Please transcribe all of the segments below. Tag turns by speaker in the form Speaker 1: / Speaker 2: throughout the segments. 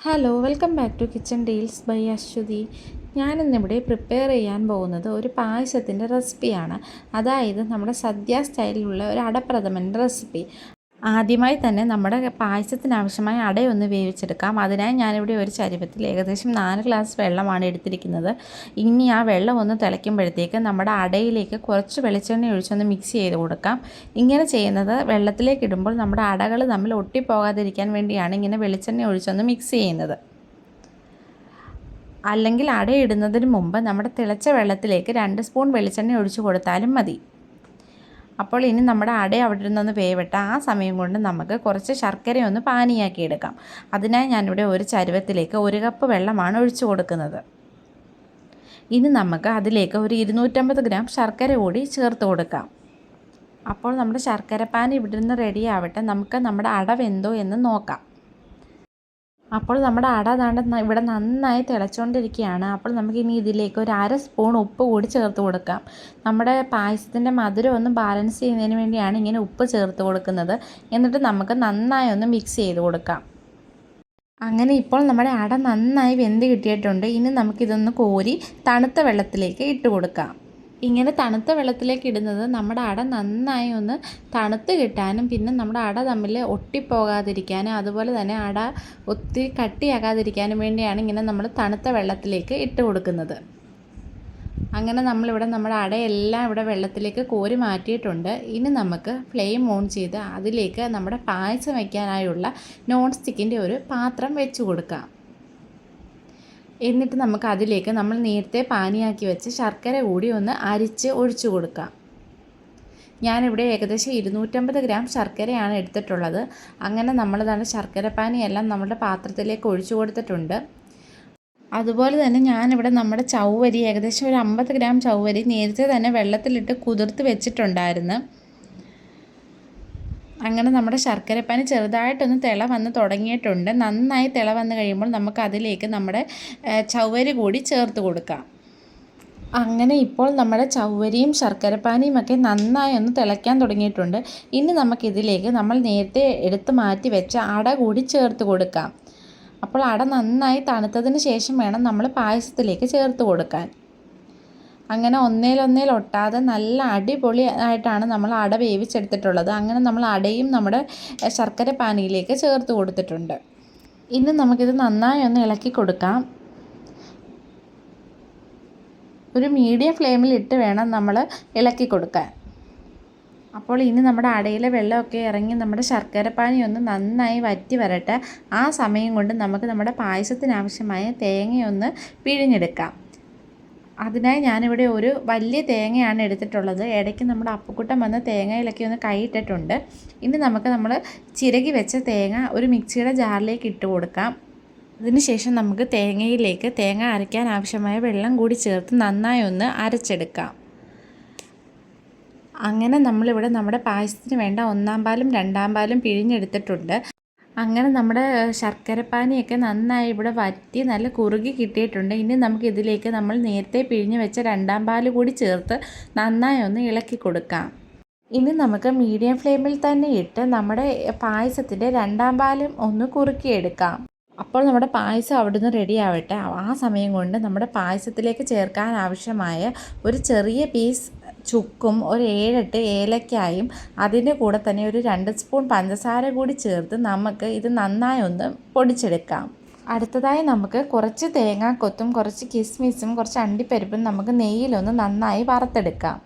Speaker 1: Hello welcome back to kitchen deals by Aswathy ഞാനിന്നിവിടെ prepare ചെയ്യാൻ പോകുന്നത് ഒരു പായസത്തിന്റെ റെസിപ്പിയാണ് അതായത് നമ്മുടെ സദ്യ സ്റ്റൈലിലുള്ള ഒരു അടപ്രഥമന്റെ റെസിപ്പി ആദ്യമായി തന്നെ നമ്മുടെ പായസത്തിന് ആവശ്യമായ അടയൊന്ന് വേവിച്ചെടുക്കാം. അതിനായി ഞാനിവിടെ ഒരു ചരുവത്തിൽ ഏകദേശം നാല് ഗ്ലാസ് വെള്ളമാണ് എടുത്തിരിക്കുന്നത്. ഇനി ആ വെള്ളം ഒന്ന് തിളയ്ക്കുമ്പോഴത്തേക്ക് നമ്മുടെ അടയിലേക്ക് കുറച്ച് വെളിച്ചെണ്ണ ഒഴിച്ചൊന്ന് മിക്സ് ചെയ്ത് കൊടുക്കാം. ഇങ്ങനെ ചെയ്യുന്നത് വെള്ളത്തിലേക്ക് ഇടുമ്പോൾ നമ്മുടെ അടകൾ തമ്മിൽ ഒട്ടിപ്പോകാതിരിക്കാൻ വേണ്ടിയാണ് ഇങ്ങനെ വെളിച്ചെണ്ണ ഒഴിച്ചൊന്ന് മിക്സ് ചെയ്യുന്നത്. അല്ലെങ്കിൽ അടയിടുന്നതിന് മുമ്പ് നമ്മുടെ തിളച്ച വെള്ളത്തിലേക്ക് രണ്ട് സ്പൂൺ വെളിച്ചെണ്ണ ഒഴിച്ചു കൊടുത്താലും മതി. അപ്പോൾ ഇനി നമ്മുടെ അട അവിടെ നിന്നൊന്ന് വേവട്ടെ ആ സമയം കൊണ്ട് നമുക്ക് കുറച്ച് ശർക്കര ഒന്ന് പാനിയാക്കി എടുക്കാം. അതിനായി ഞാനിവിടെ ഒരു ചരുവത്തിലേക്ക് ഒരു കപ്പ് വെള്ളമാണ് ഒഴിച്ചു കൊടുക്കുന്നത്. ഇനി നമുക്ക് അതിലേക്ക് ഒരു ഇരുന്നൂറ്റമ്പത് ഗ്രാം ശർക്കര കൂടി ചേർത്ത് കൊടുക്കാം. അപ്പോൾ നമ്മുടെ ശർക്കര പാൻ ഇവിടെ നിന്ന് നമുക്ക് നമ്മുടെ അടവെന്തോ എന്ന് നോക്കാം. അപ്പോൾ നമ്മുടെ അട താണ്ട് ഇവിടെ നന്നായി തിളച്ചുകൊണ്ടിരിക്കുകയാണ് അപ്പോൾ നമുക്ക് ഇനി ഇതിലേക്ക് ഒരു അര സ്പൂൺ ഉപ്പ് കൂടി ചേർത്ത് കൊടുക്കാം. നമ്മുടെ പായസത്തിന്റെ മധുരം ഒന്ന് ബാലൻസ് ചെയ്യുന്നതിന് വേണ്ടിയാണ് ഇങ്ങനെ ഉപ്പ് ചേർത്ത് കൊടുക്കുന്നത്. എന്നിട്ട് നമുക്ക് നന്നായി ഒന്ന് മിക്സ് ചെയ്ത് കൊടുക്കാം. അങ്ങനെ ഇപ്പോൾ നമ്മുടെ അട നന്നായി വെന്ത് കിട്ടിയിട്ടുണ്ട്. ഇനി നമുക്കിതൊന്ന് കോരി തണുത്ത വെള്ളത്തിലേക്ക് ഇട്ട് കൊടുക്കാം. ഇങ്ങനെ തണുത്ത വെള്ളത്തിലേക്ക് ഇടുന്നത് നമ്മുടെ അട നന്നായി ഒന്ന് തണുത്ത് കിട്ടാനും പിന്നെ നമ്മുടെ അട തമ്മിൽ ഒട്ടിപ്പോകാതിരിക്കാനും അതുപോലെ തന്നെ അട ഒത്തിരി കട്ടിയാകാതിരിക്കാനും വേണ്ടിയാണ് ഇങ്ങനെ നമ്മൾ തണുത്ത വെള്ളത്തിലേക്ക് ഇട്ട് കൊടുക്കുന്നത്. അങ്ങനെ നമ്മളിവിടെ നമ്മുടെ അടയെല്ലാം ഇവിടെ വെള്ളത്തിലേക്ക് കോരി മാറ്റിയിട്ടുണ്ട്. ഇനി നമുക്ക് ഫ്ലെയിം ഓൺ ചെയ്ത് അതിലേക്ക് നമ്മുടെ പായസം വയ്ക്കാനായുള്ള നോൺ സ്റ്റിക്കിന്റെ ഒരു പാത്രം വെച്ച് കൊടുക്കാം. എന്നിട്ട് നമുക്ക് അതിലേക്ക് നമ്മൾ നേരത്തെ പാനിയാക്കി വെച്ച് ശർക്കര കൂടി ഒന്ന് അരിച്ച് ഒഴിച്ചു കൊടുക്കാം. ഞാനിവിടെ ഏകദേശം ഇരുന്നൂറ്റമ്പത് ഗ്രാം ശർക്കരയാണ് എടുത്തിട്ടുള്ളത്. അങ്ങനെ നമ്മൾ തന്നെ ശർക്കര പാനിയെല്ലാം നമ്മുടെ പാത്രത്തിലേക്ക് ഒഴിച്ചു കൊടുത്തിട്ടുണ്ട്. അതുപോലെ തന്നെ ഞാനിവിടെ നമ്മുടെ ചൗവരി ഏകദേശം ഒരു അമ്പത് ഗ്രാം ചൗവരി നേരത്തെ തന്നെ വെള്ളത്തിലിട്ട് കുതിർത്ത് വെച്ചിട്ടുണ്ടായിരുന്നു. അങ്ങനെ നമ്മുടെ ശർക്കരപ്പാനി ചെറുതായിട്ടൊന്ന് തിള വന്ന് തുടങ്ങിയിട്ടുണ്ട്. നന്നായി തിള വന്ന് കഴിയുമ്പോൾ നമുക്ക് അതിലേക്ക് നമ്മുടെ ചവ്വരി കൂടി ചേർത്ത് കൊടുക്കാം. അങ്ങനെ ഇപ്പോൾ നമ്മുടെ ചവ്വരിയും ശർക്കരപ്പാനിയും ഒക്കെ നന്നായി ഒന്ന് തിളയ്ക്കാൻ തുടങ്ങിയിട്ടുണ്ട്. ഇനി നമുക്കിതിലേക്ക് നമ്മൾ നേരത്തെ എടുത്ത് മാറ്റി വെച്ച അട കൂടി ചേർത്ത് കൊടുക്കാം. അപ്പോൾ അട നന്നായി തണുത്തതിന് ശേഷം വേണം നമ്മൾ പായസത്തിലേക്ക് ചേർത്ത് കൊടുക്കാൻ. അങ്ങനെ ഒന്നേലൊന്നേൽ ഒട്ടാതെ നല്ല അടിപൊളി ആയിട്ടാണ് നമ്മൾ അട വേവിച്ചെടുത്തിട്ടുള്ളത്. അങ്ങനെ നമ്മൾ അടയും നമ്മുടെ ശർക്കര പാനിയിലേക്ക് ചേർത്ത് കൊടുത്തിട്ടുണ്ട്. ഇനി നമുക്കിത് നന്നായി ഒന്ന് ഇളക്കി കൊടുക്കാം. ഒരു മീഡിയം ഫ്ലെയിമിൽ ഇട്ട് വേണം നമ്മൾ ഇളക്കി കൊടുക്കാൻ. അപ്പോൾ ഇനി നമ്മുടെ അടയിലെ വെള്ളമൊക്കെ ഇറങ്ങി നമ്മുടെ ശർക്കരപ്പാനി ഒന്ന് നന്നായി വറ്റി വരട്ടെ. ആ സമയം കൊണ്ട് നമുക്ക് നമ്മുടെ പായസത്തിനാവശ്യമായ തേങ്ങയൊന്ന് പിഴിഞ്ഞെടുക്കാം. അതിനായി ഞാനിവിടെ ഒരു വലിയ തേങ്ങയാണ് എടുത്തിട്ടുള്ളത്. ഇടയ്ക്ക് നമ്മുടെ അപ്പുക്കുട്ടൻ വന്ന് തേങ്ങയിലൊക്കെ ഒന്ന് കൈയിട്ടിട്ടുണ്ട് ഇനി നമുക്ക് നമ്മൾ ചിരകി വെച്ച തേങ്ങ ഒരു മിക്സിയുടെ ജാറിലേക്ക് ഇട്ട് കൊടുക്കാം. അതിനുശേഷം നമുക്ക് തേങ്ങയിലേക്ക് തേങ്ങ അരയ്ക്കാൻ ആവശ്യമായ വെള്ളം കൂടി ചേർത്ത് നന്നായി ഒന്ന് അരച്ചെടുക്കാം. അങ്ങനെ നമ്മളിവിടെ നമ്മുടെ പായസത്തിന് വേണ്ട ഒന്നാം പാലും രണ്ടാം പാലും പിഴിഞ്ഞെടുത്തിട്ടുണ്ട്. അങ്ങനെ നമ്മുടെ ശർക്കരപ്പാനിയൊക്കെ നന്നായി ഇവിടെ വറ്റി നല്ല കുറുകി കിട്ടിയിട്ടുണ്ട്. ഇനി നമുക്ക് ഇതിലേക്ക് നമ്മൾ നേരത്തെ പിഴിഞ്ഞ് വെച്ച രണ്ടാം പാൽ കൂടി ചേർത്ത് നന്നായി ഒന്ന് ഇളക്കി കൊടുക്കാം. ഇനി നമുക്ക് മീഡിയം ഫ്ലെയിമിൽ തന്നെ ഇട്ട് നമ്മുടെ പായസത്തിന്റെ രണ്ടാം പാലും ഒന്ന് കുറുക്കിയെടുക്കാം. അപ്പോൾ നമ്മുടെ പായസം അവിടുന്ന് റെഡി ആവട്ടെ. ആ സമയം കൊണ്ട് നമ്മുടെ പായസത്തിലേക്ക് ചേർക്കാൻ ആവശ്യമായ ഒരു ചെറിയ പീസ് ചുക്കും ഒരു ഏഴെട്ട് ഏലക്കായും അതിന്റെ കൂടെ തന്നെ ഒരു രണ്ട് സ്പൂൺ പഞ്ചസാര കൂടി ചേർത്ത് നമുക്ക് ഇത് നന്നായി ഒന്ന് പൊടിച്ചെടുക്കാം. അടുത്തതായി നമുക്ക് കുറച്ച് തേങ്ങാക്കൊത്തും കുറച്ച് കിസ്മിസും കുറച്ച് അണ്ടിപ്പരിപ്പും നമുക്ക് നെയ്യിലൊന്ന് നന്നായി വറുത്തെടുക്കാം.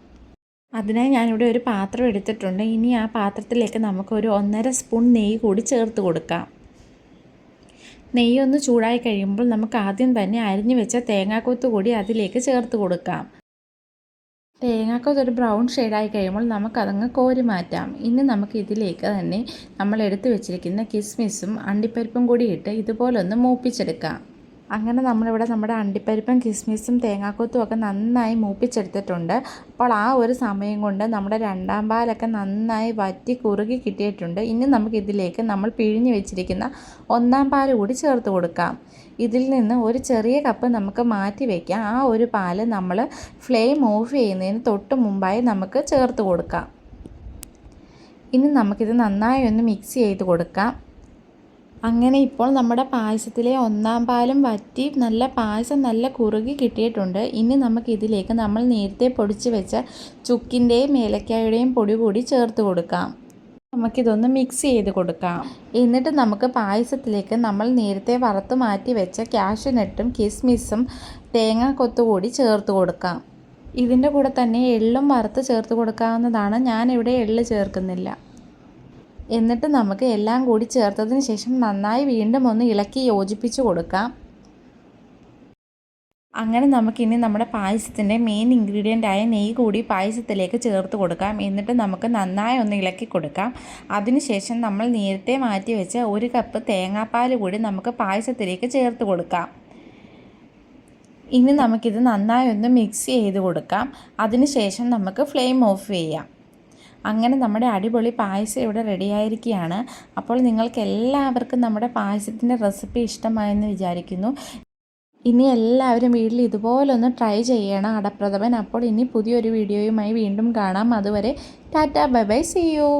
Speaker 1: അതിനായി ഞാനിവിടെ ഒരു പാത്രം എടുത്തിട്ടുണ്ട്. ഇനി ആ പാത്രത്തിലേക്ക് നമുക്ക് ഒരു ഒന്നര സ്പൂൺ നെയ്യ് കൂടി ചേർത്ത് കൊടുക്കാം. നെയ്യൊന്ന് ചൂടായി കഴിയുമ്പോൾ നമുക്ക് ആദ്യം തന്നെ അരിഞ്ഞു വെച്ച തേങ്ങാക്കൊത്ത് കൂടി അതിലേക്ക് ചേർത്ത് കൊടുക്കാം. തേങ്ങാക്കൊത്ത് ഒരു ബ്രൗൺ ഷെയ്ഡായി കഴിയുമ്പോൾ നമുക്കതങ്ങ് കോരി മാറ്റാം. ഇനി നമുക്ക് ഇതിലേക്ക് തന്നെ നമ്മൾ എടുത്തു വെച്ചിരിക്കുന്ന കിസ്മിസും അണ്ടിപ്പരിപ്പും കൂടി ഇട്ട് ഇതുപോലൊന്ന് മൂപ്പിച്ചെടുക്കാം. അങ്ങനെ നമ്മളിവിടെ നമ്മുടെ അണ്ടിപ്പരിപ്പും കിസ്മിസും തേങ്ങാക്കൊത്തും ഒക്കെ നന്നായി മൂപ്പിച്ചെടുത്തിട്ടുണ്ട്. അപ്പോൾ ആ ഒരു സമയം കൊണ്ട് നമ്മുടെ രണ്ടാം പാലൊക്കെ നന്നായി വറ്റി കുറുകി കിട്ടിയിട്ടുണ്ട്. ഇനി നമുക്കിതിലേക്ക് നമ്മൾ പിഴിഞ്ഞ് വെച്ചിരിക്കുന്ന ഒന്നാം പാൽ കൂടി ചേർത്ത് കൊടുക്കാം. ഇതിൽ നിന്ന് ഒരു ചെറിയ കപ്പ് നമുക്ക് മാറ്റി വയ്ക്കാം ആ ഒരു പാൽ നമ്മൾ ഫ്ലെയിം ഓഫ് ചെയ്യുന്നതിന് തൊട്ട് മുമ്പായി നമുക്ക് ചേർത്ത് കൊടുക്കാം. ഇനി നമുക്കിത് നന്നായി ഒന്ന് മിക്സ് ചെയ്ത് കൊടുക്കാം. അങ്ങനെ ഇപ്പോൾ നമ്മുടെ പായസത്തിലെ ഒന്നാം പാലും വറ്റി നല്ല പായസം നല്ല കുറുകി കിട്ടിയിട്ടുണ്ട്. ഇനി നമുക്കിതിലേക്ക് നമ്മൾ നേരത്തെ പൊടിച്ച് വെച്ച ചുക്കിന്റെയും ഏലക്കായുടെയും പൊടി കൂടി ചേർത്ത് കൊടുക്കാം. നമുക്കിതൊന്ന് മിക്സ് ചെയ്ത് കൊടുക്കാം. എന്നിട്ട് നമുക്ക് പായസത്തിലേക്ക് നമ്മൾ നേരത്തെ വറുത്ത് മാറ്റി വെച്ച കാഷ്യൂനട്ടും കിസ്മിസും തേങ്ങ കൊത്തുകൂടി ചേർത്ത് കൊടുക്കാം. ഇതിന്റെ കൂടെ തന്നെ എള്ളും വറുത്ത് ചേർത്ത് കൊടുക്കാവുന്നതാണ്. ഞാനിവിടെ എള്ള് ചേർക്കുന്നില്ല. എന്നിട്ട് നമുക്ക് എല്ലാം കൂടി ചേർത്തതിന് ശേഷം നന്നായി വീണ്ടും ഒന്ന് ഇളക്കി യോജിപ്പിച്ച് കൊടുക്കാം. അങ്ങനെ നമുക്കിനി നമ്മുടെ പായസത്തിന്റെ മെയിൻ ഇൻഗ്രീഡിയന്റ് ആയ നെയ്യ് കൂടി പായസത്തിലേക്ക് ചേർത്ത് കൊടുക്കാം. എന്നിട്ട് നമുക്ക് നന്നായി ഒന്ന് ഇളക്കി കൊടുക്കാം. അതിനുശേഷം നമ്മൾ നേരത്തെ മാറ്റി വെച്ച ഒരു കപ്പ് തേങ്ങാപ്പാൽ കൂടി നമുക്ക് പായസത്തിലേക്ക് ചേർത്ത് കൊടുക്കാം. ഇനി നമുക്കിത് നന്നായി ഒന്ന് മിക്സ് ചെയ്ത് കൊടുക്കാം. അതിനുശേഷം നമുക്ക് ഫ്ലെയിം ഓഫ് ചെയ്യാം. അങ്ങനെ നമ്മുടെ അടിപൊളി പായസം ഇവിടെ റെഡിയായിരിക്കുകയാണ്. അപ്പോൾ നിങ്ങൾക്ക് എല്ലാവർക്കും നമ്മുടെ പായസത്തിന്റെ റെസിപ്പി ഇഷ്ടമായെന്ന് വിചാരിക്കുന്നു. ഇനി എല്ലാവരും വീട്ടിൽ ഇതുപോലൊന്ന് ട്രൈ ചെയ്യണം അടപ്രഥമൻ. അപ്പോൾ ഇനി പുതിയൊരു വീഡിയോയുമായി വീണ്ടും കാണാം. അതുവരെ tata bye bye see you.